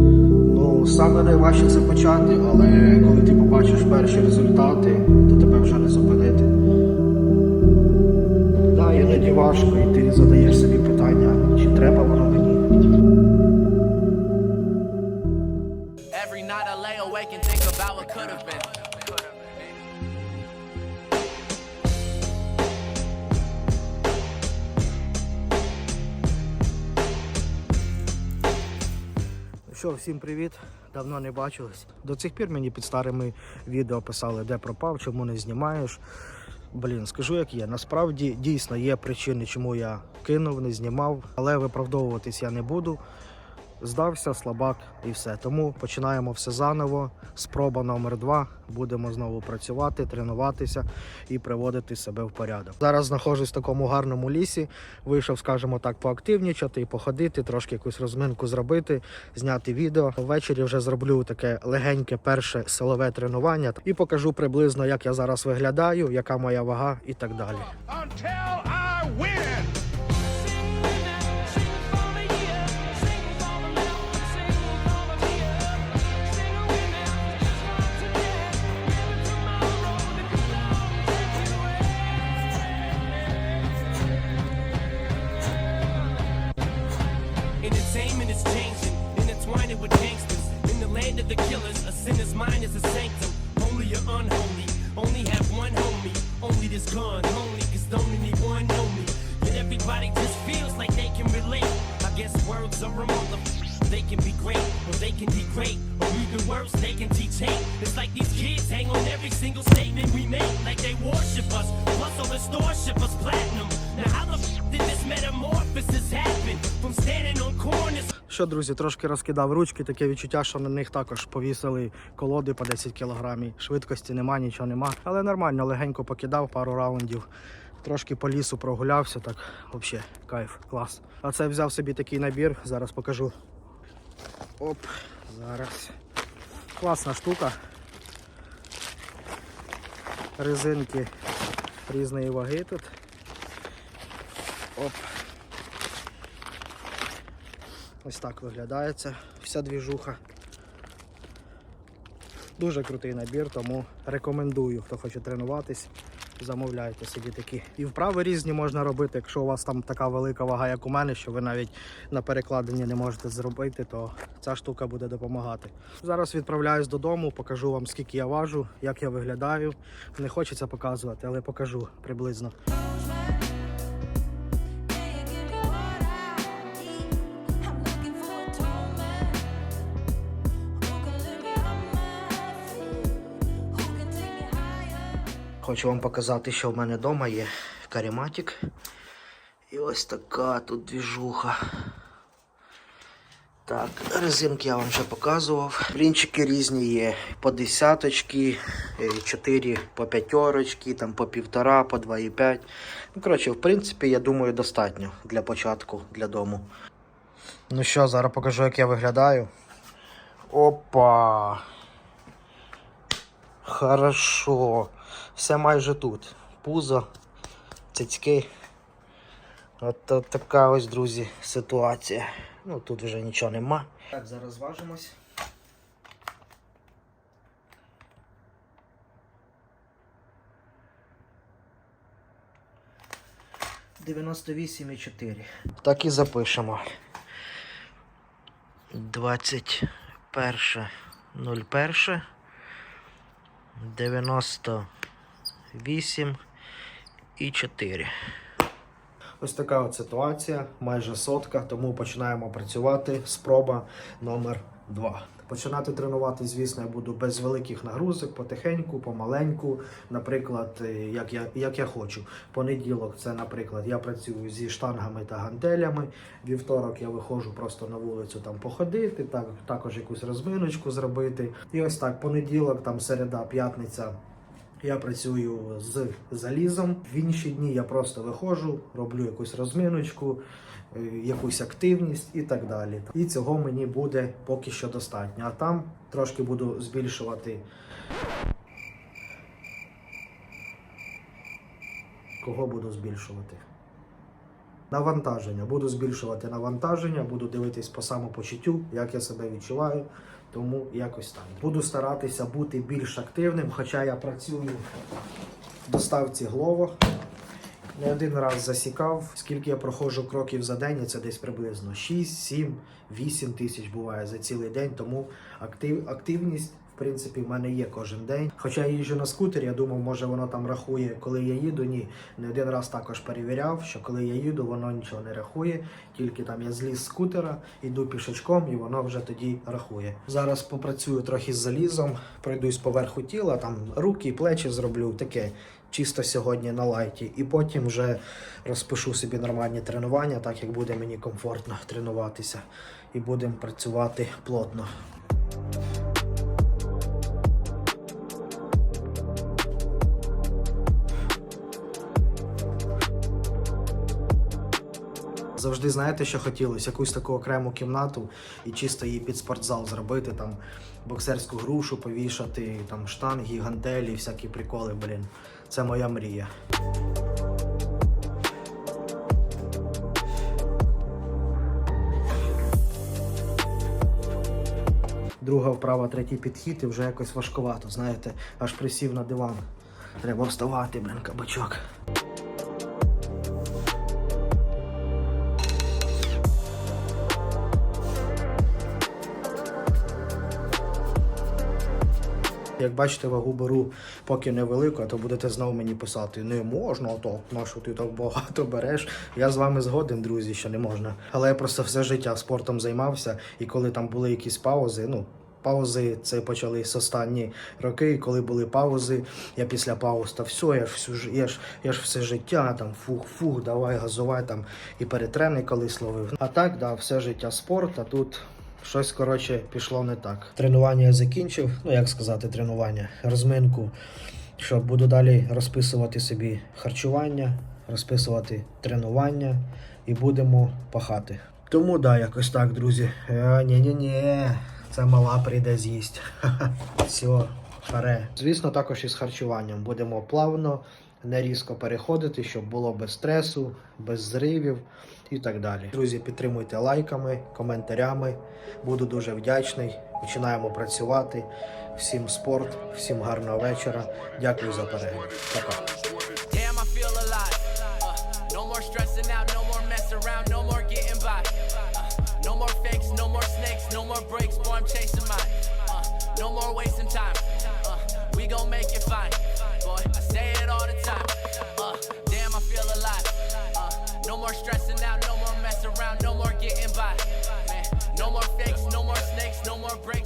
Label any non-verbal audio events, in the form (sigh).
Ну, саме найважче це почати, але коли ти побачиш перші результати, то тебе вже не зупинити. Да, іноді важко, і ти задаєш собі питання, чи треба воно мені. Every night I lay awake and think about what could have been. Що, всім привіт. Давно не бачились. До цих пір мені під старими відео писали, де пропав, чому не знімаєш. Блін, скажу як є. Насправді дійсно є причини, чому я кинув, не знімав, але виправдовуватись я не буду. Здався, слабак і все. Тому починаємо все заново. Спроба номер два. Будемо знову працювати, тренуватися і приводити себе в порядок. Зараз знаходжусь в такому гарному лісі. Вийшов, скажімо так, поактивнічати, походити, трошки якусь розминку зробити, зняти відео. Ввечері вже зроблю таке легеньке перше силове тренування і покажу приблизно, як я зараз виглядаю, яка моя вага і так далі. Intertwining with gangsters. In the land of the killers, a sinner's mind is a sanctum. Holy or unholy, only have one homie. Only this gun, only cause don't anyone know me. Yet everybody just feels like they can relate. I guess words are a mother. Що, друзі, трошки розкидав ручки, таке відчуття, що на них також повісили колоди по 10 кілограмів. Швидкості нема, нічого нема. Але нормально, легенько покидав пару раундів. Трошки по лісу прогулявся, так взагалі кайф, клас. А це взяв собі такий набір, зараз покажу. Оп, зараз. Класна штука. Резинки різної ваги тут. Оп. Ось так виглядає це вся двіжуха. Дуже крутий набір, тому рекомендую, хто хоче тренуватись, замовляйте собі такі. І вправи різні можна робити. Якщо у вас там така велика вага, як у мене, що ви навіть на перекладенні не можете зробити, то ця штука буде допомагати. Зараз відправляюсь додому, покажу вам, скільки я важу, як я виглядаю. Не хочеться показувати, але покажу приблизно. Хочу вам показати, що в мене вдома є карематик. І ось така тут двіжуха. Так, резинки я вам вже показував. Блінчики різні є по десяточки, 4 по п'ятерочки, там по півтора, по 2,5. Ну, коротше, в принципі, я думаю, достатньо для початку, для дому. Ну що, зараз покажу, як я виглядаю. Опа! Хорошо. Все майже тут. Пузо, цицьки. От, от така ось, друзі, ситуація. Ну, тут вже нічого нема. Так, зараз важимось. Дев'яносто вісім і чотири. Так і запишемо. Двадцять перше, нуль перше. 98 і 4. Ось така от ситуація, майже сотка, тому починаємо працювати. Спроба номер 2. Починати тренувати, звісно, я буду без великих нагрузок, потихеньку, помаленьку. Наприклад, е, як я, як я хочу. Понеділок це, наприклад, я працюю зі штангами та гантелями. Вівторок я виходжу просто на вулицю там походити, так, також якусь розминочку зробити. І ось так, понеділок, там середа, п'ятниця. Я працюю з залізом. В інші дні я просто виходжу, роблю якусь розминочку, е, якусь активність і так далі. І цього мені буде поки що достатньо. А там трошки буду збільшувати. Кого буду збільшувати? Навантаження. Буду збільшувати навантаження, буду дивитись по самопочуттю, як я себе відчуваю. Тому якось так. Буду старатися бути більш активним, хоча я працюю в доставці глова. Не один раз засікав, скільки я проходжу кроків за день, і це десь приблизно 6, 7, 8 тисяч буває за цілий день. Тому актив, активність, в принципі, в мене є кожен день. Хоча я їжджу на скутері, я думав, може воно там рахує, коли я їду. Ні, не один раз також перевіряв, що коли я їду, воно нічого не рахує. Тільки там я зліз з скутера, йду пішечком, і воно вже тоді рахує. Зараз попрацюю трохи з залізом, пройдусь поверху тіла, там руки, плечі зроблю таке чисто сьогодні на лайті, і потім вже розпишу собі нормальні тренування, так як буде мені комфортно тренуватися, і будемо працювати плотно. Завжди знаєте, що хотілося? Якусь таку окрему кімнату і чисто її під спортзал зробити, там боксерську грушу повішати, там штанги, гантелі, всякі приколи, блін. Це моя мрія. Друга вправа, третій підхід і вже якось важкувато, знаєте, аж присів на диван. Треба вставати, блін, кабачок. Як бачите, вагу беру поки невелику, а то будете знову мені писати: не можна, то на що ти так багато береш. Я з вами згоден, друзі, що не можна. Але я просто все життя спортом займався, і коли там були якісь паузи, ну. Паузи це почались останні роки. Коли були паузи, я після пауз та все, я ж всю я ж, я ж все життя там фух-фух, давай газувай там і перетрени колись ловив. А так, да, все життя спорт, а тут Щось коротше пішло не так. Тренування закінчив. Ну як сказати, тренування, розминку. Що буду далі розписувати собі харчування, розписувати тренування і будемо пахати. Тому да, якось так, друзі. Е, Ні-ні-ні, це мала прийде з'їсть. (laughs) Все, харе. Звісно, також із харчуванням будемо плавно, не різко переходити, щоб було без стресу, без зривів і так далі. Друзі, підтримуйте лайками, коментарями. Буду дуже вдячний. Починаємо працювати. Всім спорт, всім гарного вечора. Дякую за перегляд. Пока. No more fakes, no more snakes, no more breaks, boy, I'm chasing mine. Uh, no more wasting time. We gon' make it fine. Boy, I say it all the time. Uh, damn, I feel alive. Uh, no more stressing out, no more mess around, no more getting by. Man, no more fakes, no more snakes, no more breaks.